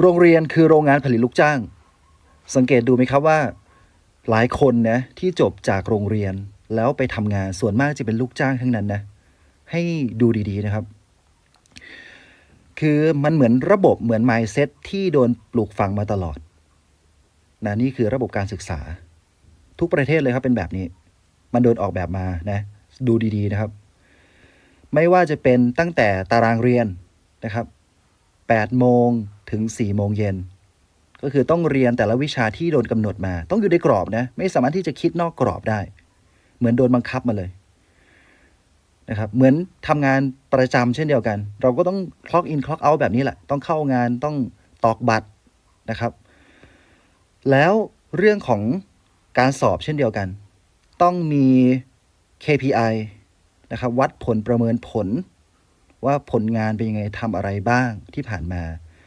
โรงเรียนคือโรงงานผลิตลูกจ้าง สังเกตดูไหมครับว่า หลายคนนะที่จบจากโรงเรียนแล้วไปทำงานส่วนมากจะเป็นลูกจ้างทั้งนั้นนะให้ดูดีๆนะครับ คือมันเหมือนระบบเหมือน mindset ที่โดนปลูกฝังมาตลอดนะนี่คือระบบการศึกษา ทุกประเทศเลยครับเป็นแบบนี้ มันโดนออกแบบมานะดูดีๆนะครับ ไม่ว่าจะเป็นตั้งแต่ตารางเรียนนะครับ 8 โมงถึง 4 โมงเย็น ก็คือต้องเรียนแต่ละวิชาที่โดนกำหนดมา ต้องอยู่ในกรอบนะ ไม่สามารถที่จะคิดนอกกรอบได้ เหมือนโดนบังคับมาเลยนะครับเหมือนทำงานประจำเช่นเดียวกัน เราก็ต้องคล็อกอินคล็อกเอาแบบนี้แหละ ต้องเข้างานต้องตอกบัตรนะครับ แล้วเรื่องของการสอบเช่นเดียวกัน ต้องมี KPI นะครับวัดผลประเมินผล ว่าผลงานเป็นยังไงทำอะไรบ้างที่ผ่านมา